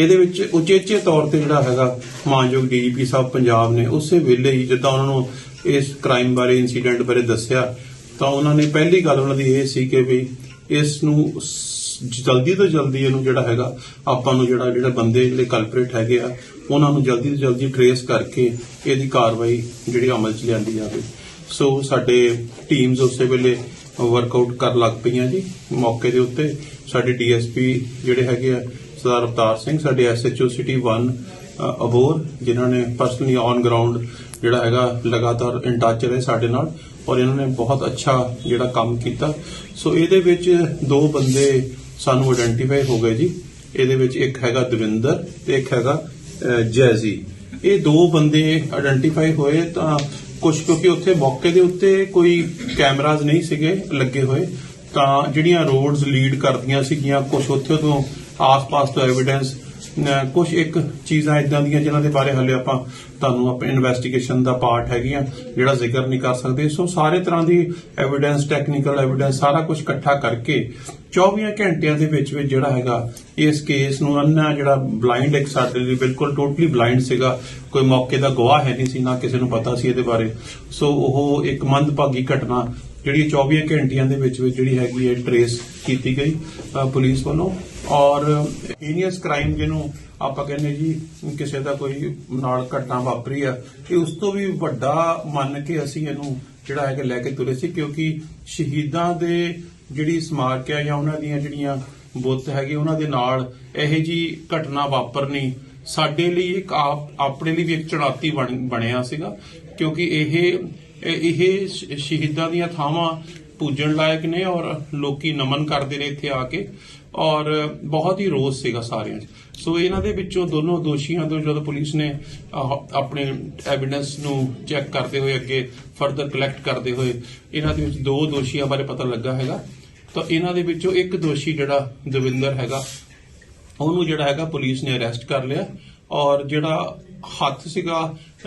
ਇਹਦੇ ਵਿੱਚ ਉਚੇਚੇ ਤੌਰ ਤੇ ਜਿਹੜਾ ਹੈਗਾ ਮਾਨਯੋਗ ਡੀਜੀਪੀ ਸਾਹਿਬ ਪੰਜਾਬ ਨੇ ਉਸੇ ਵੇਲੇ ਹੀ ਜਿੱਦਾਂ ਉਹਨਾਂ ਨੂੰ ਇਸ ਕ੍ਰਾਈਮ ਬਾਰੇ ਇਨਸੀਡੈਂਟ ਬਾਰੇ ਦੱਸਿਆ, ਤਾਂ ਉਹਨਾਂ ਨੇ ਪਹਿਲੀ ਗੱਲ ਉਹਨਾਂ ਦੀ ਇਹ ਸੀ ਕਿ ਵੀ ਇਸ ਨੂੰ ਜਲਦੀ ਤੋਂ ਜਲਦੀ ਇਹਨੂੰ ਜਿਹੜਾ ਹੈਗਾ ਆਪਾਂ ਨੂੰ ਜਿਹੜਾ ਜਿਹੜਾ ਬੰਦੇ ਜਿਹੜੇ ਕਲਪਰੇਟ ਹੈਗੇ ਆ, ਉਹਨਾਂ ਨੂੰ ਜਲਦੀ ਤੋਂ ਜਲਦੀ ਟਰੇਸ ਕਰਕੇ ਇਹਦੀ ਕਾਰਵਾਈ ਜਿਹੜੀ ਅਮਲ 'ਚ ਲਿਆਂਦੀ ਜਾਵੇ। ਸੋ ਸਾਡੇ ਟੀਮਸ ਉਸੇ ਵੇਲੇ ਵਰਕਆਊਟ ਕਰਨ ਲੱਗ ਪਈਆਂ ਜੀ ਮੌਕੇ ਦੇ ਉੱਤੇ। ਸਾਡੇ ਡੀਐਸਪੀ ਜਿਹੜੇ ਹੈਗੇ ਆ ਸਰਦਾਰ ਅਵਤਾਰ ਸਿੰਘ ਸਾਡੇ ਐਸਐਚਓ ਸਿਟੀ 1 ਅ, ਅਬੋਰ ਜਿਨ੍ਹਾਂ ਨੇ ਪਰਸਨਲੀ ਔਨ ਗਰਾਊਂਡ ਜਿਹੜਾ ਹੈਗਾ ਲਗਾਤਾਰ ਇਨ ਟੱਚ ਰਹੇ ਸਾਡੇ ਨਾਲ ਔਰ ਇਹਨਾਂ ਨੇ ਬਹੁਤ ਅੱਛਾ ਜਿਹੜਾ ਕੰਮ ਕੀਤਾ। ਸੋ ਇਹਦੇ ਵਿੱਚ ਦੋ ਬੰਦੇ ਸਾਨੂੰ ਆਇਡੈਂਟੀਫਾਈ ਹੋ ਗਏ ਜੀ। ਇਹਦੇ ਵਿੱਚ ਇੱਕ ਹੈਗਾ ਦਵਿੰਦਰ ਤੇ ਇੱਕ ਹੈਗਾ ਜੈਜ਼ੀ। ਇਹ ਦੋ ਬੰਦੇ ਆਇਡੈਂਟੀਫਾਈ ਹੋਏ ਤਾਂ ਕੁਝ ਕਿਉਂਕਿ ਉੱਥੇ ਮੌਕੇ ਦੇ ਉੱਤੇ ਕੋਈ ਕੈਮਰਾਜ਼ ਨਹੀਂ ਸੀਗੇ ਲੱਗੇ ਹੋਏ। ਤਾਂ ਜਿਹੜੀਆਂ ਰੋਡਸ ਲੀਡ ਕਰਦੀਆਂ ਸੀਗੀਆਂ ਕੁਝ ਉੱਥੇ ਤੋਂ ਆਸ-ਪਾਸ ਤੋਂ ਐਵੀਡੈਂਸ ਕੁਝ ਇੱਕ ਚੀਜ਼ਾਂ ਇਦਾਂ ਦੀਆਂ ਜਿਨ੍ਹਾਂ ਦੇ ਬਾਰੇ ਹਲੇ ਆਪਾਂ ਤੁਹਾਨੂੰ ਆਪਣੇ ਇਨਵੈਸਟੀਗੇਸ਼ਨ ਦਾ ਪਾਰਟ ਹੈਗੀਆਂ ਜਿਹੜਾ ਜ਼ਿਕਰ ਨਹੀਂ ਕਰ ਸਕਦੇ। ਸੋ ਸਾਰੇ ਤਰ੍ਹਾਂ ਦੀ ਐਵੀਡੈਂਸ ਟੈਕਨੀਕਲ ਐਵੀਡੈਂਸ ਸਾਰਾ ਕੁਝ ਇਕੱਠਾ ਕਰਕੇ 24 ਘੰਟਿਆਂ ਦੇ ਵਿੱਚ ਵਿੱਚ ਜਿਹੜਾ ਹੈਗਾ, ਇਸ ਕੇਸ ਨੂੰ ਅੰਨਾ ਜਿਹੜਾ ਬਲਾਈਂਡ ਇੱਕ ਸਾਡੇ ਲਈ ਬਿਲਕੁਲ ਟੋਟਲੀ ਬਲਾਈਂਡ ਸੀਗਾ। ਕੋਈ ਮੌਕੇ ਦਾ ਗਵਾਹ ਹੈ ਨਹੀਂ ਸੀ, ਨਾ ਕਿਸੇ ਨੂੰ ਪਤਾ ਸੀ ਇਹਦੇ ਬਾਰੇ। ਸੋ ਉਹ ਇੱਕ ਮੰਦਭਾਗੀ ਘਟਨਾ ਜਿਹੜੀ 24 ਘੰਟਿਆਂ ਦੇ ਵਿੱਚ ਵਿੱਚ ਜਿਹੜੀ ਹੈਗੀ ਹੈ ਟਰੇਸ ਕੀਤੀ ਗਈ ਪੁਲਿਸ ਵੱਲੋਂ। ਔਰ ਹੀਨੀਅਸ ਕ੍ਰਾਈਮ ਜਿਹਨੂੰ ਆਪਾਂ ਕਹਿੰਦੇ ਜੀ, ਕਿਸੇ ਦਾ ਕੋਈ ਨਾਲ ਘਟਨਾ ਵਾਪਰੀ ਆ ਇਹ ਉਸ ਤੋਂ ਵੀ ਵੱਡਾ ਮੰਨ ਕੇ ਅਸੀਂ ਇਹਨੂੰ ਜਿਹੜਾ ਹੈਗਾ ਲੈ ਕੇ ਤੁਰੇ ਸੀ, ਕਿਉਂਕਿ ਸ਼ਹੀਦਾਂ ਦੇ ਜਿਹੜੀ ਸਮਾਰਕ ਹੈ ਜਾਂ ਉਹਨਾਂ ਦੀਆਂ ਜਿਹੜੀਆਂ ਬੁੱਤ ਹੈਗੇ, ਉਹਨਾਂ ਦੇ ਨਾਲ ਇਹੋ ਜੀ ਘਟਨਾ ਵਾਪਰਨੀ ਸਾਡੇ ਲਈ ਇੱਕ ਆਪਣੇ ਲਈ ਵੀ ਇੱਕ ਚੁਣੌਤੀ ਬਣ- ਬਣਿਆ ਸੀਗਾ। ਕਿਉਂਕਿ ਇਹ ਇਹ ਇਹ ਸ਼ਹੀਦਾਂ ਦੀਆਂ ਥਾਵਾਂ ਪੂਜਣ ਲਾਇਕ ਨੇ ਔਰ ਲੋਕੀ ਨਮਨ ਕਰਦੇ ਨੇ ਇੱਥੇ ਆ ਕੇ ਔਰ ਬਹੁਤ ਹੀ ਰੋਸ ਸੀਗਾ ਸਾਰਿਆਂ 'ਚ। ਸੋ ਇਹਨਾਂ ਦੇ ਵਿੱਚੋਂ ਦੋਨੋਂ ਦੋਸ਼ੀਆਂ ਤੋਂ ਜਦੋਂ ਪੁਲਿਸ ਨੇ ਆਪਣੇ ਐਵੀਡੈਂਸ ਨੂੰ ਚੈੱਕ ਕਰਦੇ ਹੋਏ ਅੱਗੇ ਫਰਦਰ ਕਲੈਕਟ ਕਰਦੇ ਹੋਏ ਇਹਨਾਂ ਦੇ ਵਿੱਚ ਦੋ ਦੋਸ਼ੀਆਂ ਬਾਰੇ ਪਤਾ ਲੱਗਾ ਹੈਗਾ। ਤਾਂ ਇਹਨਾਂ ਦੇ ਵਿੱਚੋਂ ਇੱਕ ਦੋਸ਼ੀ ਜਿਹੜਾ ਦਵਿੰਦਰ ਹੈਗਾ, ਉਹਨੂੰ ਜਿਹੜਾ ਹੈਗਾ ਪੁਲਿਸ ਨੇ ਅਰੈਸਟ ਕਰ ਲਿਆ ਔਰ ਜਿਹੜਾ ਹੱਥ ਸੀਗਾ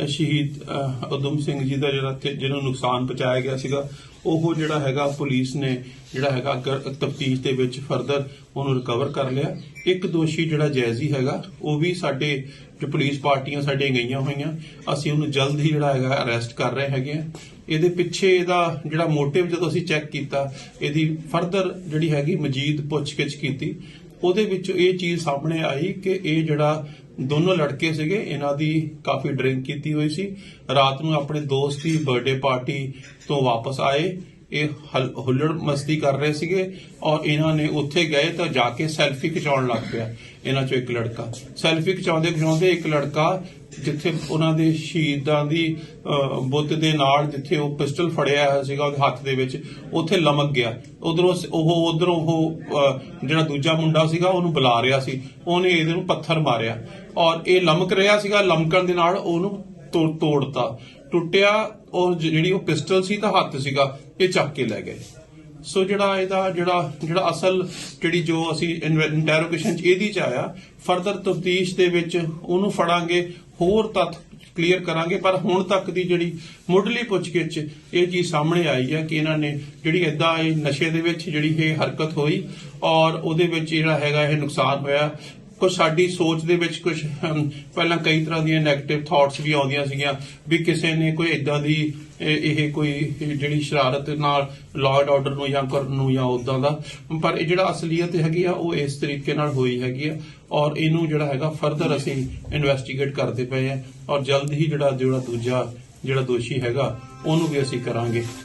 ਸ਼ਹੀਦ ਅ, ਉਦਮ ਸਿੰਘ ਜੀ ਦਾ ਜਿਹੜਾ ਤੇ ਜਿਹਨੂੰ ਨੁਕਸਾਨ ਪਹੁੰਚਾਇਆ ਗਿਆ ਸੀਗਾ ਉਹ ਜਿਹੜਾ ਹੈਗਾ ਪੁਲਿਸ ਨੇ ਜਿਹੜਾ ਹੈਗਾ ਤਫਤੀਸ਼ ਦੇ ਵਿੱਚ ਫਰਦਰ ਉਹਨੂੰ ਰਿਕਵਰ ਕਰ ਲਿਆ। ਇੱਕ ਦੋਸ਼ੀ ਜਿਹੜਾ ਜੈਜ਼ੀ ਹੈਗਾ ਉਹ ਵੀ ਸਾਡੇ ਜੋ ਪੁਲਿਸ ਪਾਰਟੀਆਂ ਸਾਡੀਆਂ ਗਈਆਂ ਹੋਈਆਂ ਅਸੀਂ ਉਹਨੂੰ ਜਲਦ ਹੀ ਜਿਹੜਾ ਹੈਗਾ ਅਰੈਸਟ ਕਰ ਰਹੇ ਹੈਗੇ ਆ ਇਹਦੇ ਪਿੱਛੇ ਇਹਦਾ ਜਿਹੜਾ ਮੋਟਿਵ ਜਦੋਂ ਅਸੀਂ ਚੈੱਕ ਕੀਤਾ ਇਹਦੀ ਫਰਦਰ ਜਿਹੜੀ ਹੈਗੀ ਮਜੀਦ ਪੁੱਛਗਿੱਛ ਕੀਤੀ ਉਹਦੇ ਵਿੱਚ ਇਹ ਚੀਜ਼ ਸਾਹਮਣੇ ਆਈ ਕਿ ਇਹ ਜਿਹੜਾ ਦੋਨੋਂ ਲੜਕੇ ਸੀਗੇ ਇਹਨਾਂ ਦੀ ਕਾਫੀ ਡਰਿੰਕ ਕੀਤੀ ਹੋਈ ਸੀ। ਰਾਤ ਨੂੰ ਆਪਣੇ ਦੋਸਤ ਦੀ ਬਰਥਡੇ ਪਾਰਟੀ ਤੋਂ ਵਾਪਸ ਆਏ। ਇਹ ਹੁੱਲੜ ਮਸਤੀ ਕਰ ਰਹੇ ਸੀਗੇ ਔਰ ਇਹਨਾਂ ਨੇ ਉੱਥੇ ਗਏ ਤਾਂ ਜਾ ਕੇ ਸੈਲਫੀ ਖਿਚਾਉਣ ਲੱਗ ਪਿਆ ਇਹਨਾਂ ਚੋਂ ਇੱਕ ਲੜਕਾ। ਸੈਲਫੀ ਖਿਚਾਉਂਦੇ ਖਿਚਾਉਂਦੇ ਇੱਕ ਲੜਕਾ ਜਿੱਥੇ ਉਹਨਾਂ ਦੇ ਸ਼ਹੀਦਾਂ ਦੀ ਅਹ, ਬੁੱਤ ਦੇ ਨਾਲ ਜਿੱਥੇ ਉਹ ਪਿਸਟਲ ਫੜਿਆ ਹੋਇਆ ਸੀਗਾ ਉਹਦੇ ਹੱਥ ਦੇ ਵਿੱਚ ਉੱਥੇ ਲਮਕ ਗਿਆ। ਉਧਰੋਂ ਉਹ ਉਧਰੋਂ ਉਹ ਜਿਹੜਾ ਦੂਜਾ ਮੁੰਡਾ ਸੀਗਾ ਉਹਨੂੰ ਬੁਲਾ ਰਿਹਾ ਸੀ। ਉਹਨੇ ਇਹਦੇ ਨੂੰ ਪੱਥਰ ਮਾਰਿਆ। ਔਰ ਇਹ ਲਮਕ ਰਿਹਾ ਸੀਗਾ, ਲਮਕਣ ਦੇ ਨਾਲ ਉਹਨੂੰ ਤੋੜ ਤੋੜਤਾ। ਟੁੱਟਿਆ ਔਰ ਜਿਹੜੀ ਉਹ ਪਿਸਟਲ ਸੀ ਤਾਂ ਹੱਥ ਸੀਗਾ, ਇਹ ਚੱਕ ਕੇ ਲੈ ਗਏ। ਸੋ ਜਿਹੜਾ ਇਹਦਾ, ਜਿਹੜਾ ਜਿਹੜਾ ਅਸਲ, ਜਿਹੜੀ ਜੋ ਅਸੀਂ ਇੰਟਰੋਗੇਸ਼ਨ ਚ ਇਹਦੀ ਚ ਆਇਆ ਫਰਦਰ ਤਫਤੀਸ਼ ਦੇ ਵਿੱਚ ਉਹਨੂੰ ਫੜਾਂਗੇ, ਹੋਰ ਤੱਥ ਕਲੀਅਰ ਕਰਾਂਗੇ, ਪਰ ਹੁਣ ਤੱਕ ਦੀ ਜਿਹੜੀ ਮੁੱਢਲੀ ਪੁੱਛਗਿੱਛ, ਇਹ ਚੀਜ਼ ਸਾਹਮਣੇ ਆਈ ਹੈ ਕਿ ਇਹਨਾਂ ਨੇ ਜਿਹੜੀ ਏਦਾਂ ਇਹ ਨਸ਼ੇ ਦੇ ਵਿੱਚ ਜਿਹੜੀ ਇਹ ਹਰਕਤ ਹੋਈ ਔਰ ਉਹਦੇ ਵਿੱਚ ਜਿਹੜਾ ਹੈਗਾ ਇਹ ਨੁਕਸਾਨ ਹੋਇਆ ਕੁਝ ਸਾਡੀ ਸੋਚ ਦੇ ਵਿੱਚ ਕੁਝ ਪਹਿਲਾਂ ਕਈ ਤਰ੍ਹਾਂ ਦੀਆਂ 네ਗੇਟਿਵ ਥਾਟਸ ਵੀ ਆਉਂਦੀਆਂ ਸੀਗੀਆਂ ਵੀ ਕਿਸੇ ਨੇ ਕੋਈ ਇਦਾਂ ਦੀ, ਇਹ ਇਹ ਕੋਈ ਜਿਹੜੀ ਸ਼ਰਾਰਤ ਨਾਲ ਲਾਅ ਐਂਡ ਆਰਡਰ ਨੂੰ ਜਾਂ ਕਰਨ ਨੂੰ ਜਾਂ ਉਦਾਂ ਦਾ। ਪਰ ਇਹ ਜਿਹੜਾ ਅਸਲੀਅਤ ਹੈਗੀ ਆ, ਉਹ ਇਸ ਤਰੀਕੇ ਨਾਲ ਹੋਈ ਹੈਗੀ ਆ ਔਰ ਇਹਨੂੰ ਜਿਹੜਾ ਹੈਗਾ ਫਰਦਰ ਅਸੀਂ ਇਨਵੈਸਟੀਗੇਟ ਕਰਦੇ ਪਏ ਆ ਔਰ ਜਲਦ ਹੀ ਜਿਹੜਾ ਜਿਹੜਾ ਦੂਜਾ, ਜਿਹੜਾ ਦੋਸ਼ੀ ਹੈਗਾ, ਉਹਨੂੰ ਵੀ ਅਸੀਂ ਕਰਾਂਗੇ।